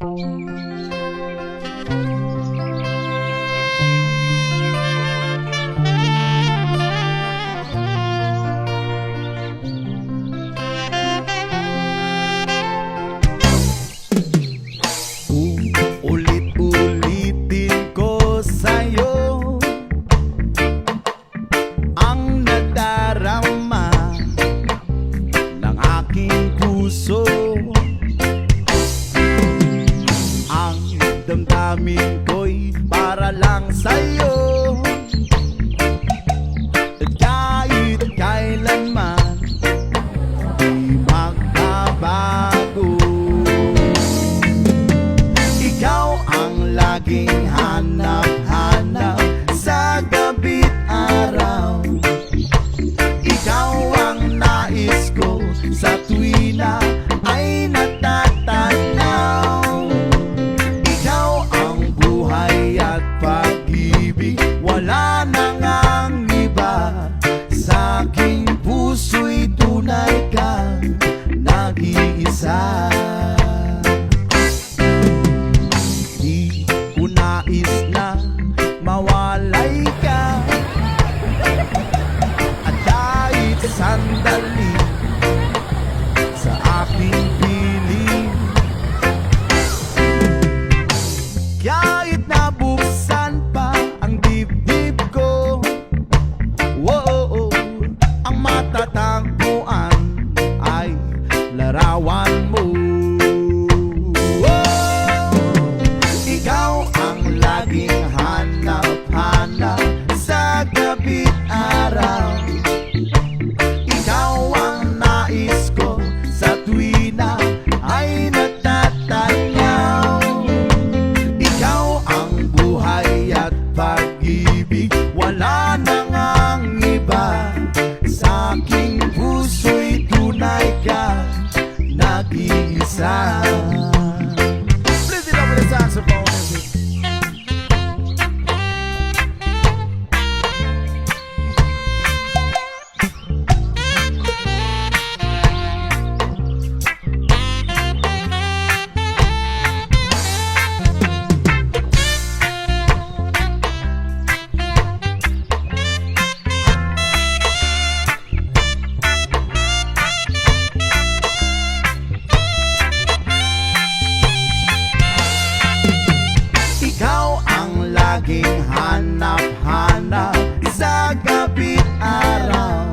Música me. at pag-ibig. Wala na ngang iba. Sa aking puso'y tunay kang nag-iisa. Di ko nais na mawalay ka. At kahit sandali that I want. aking hanap-hanap sa gabit araw.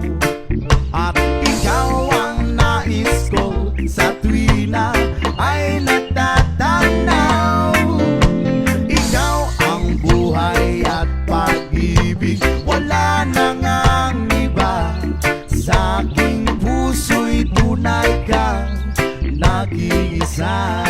At ikaw ang nais ko sa tuwi na ay natatanaw Ikaw ang buhay at pag-ibig Wala na ngang iba. Sa aking puso'y tunay kang nag-iisa.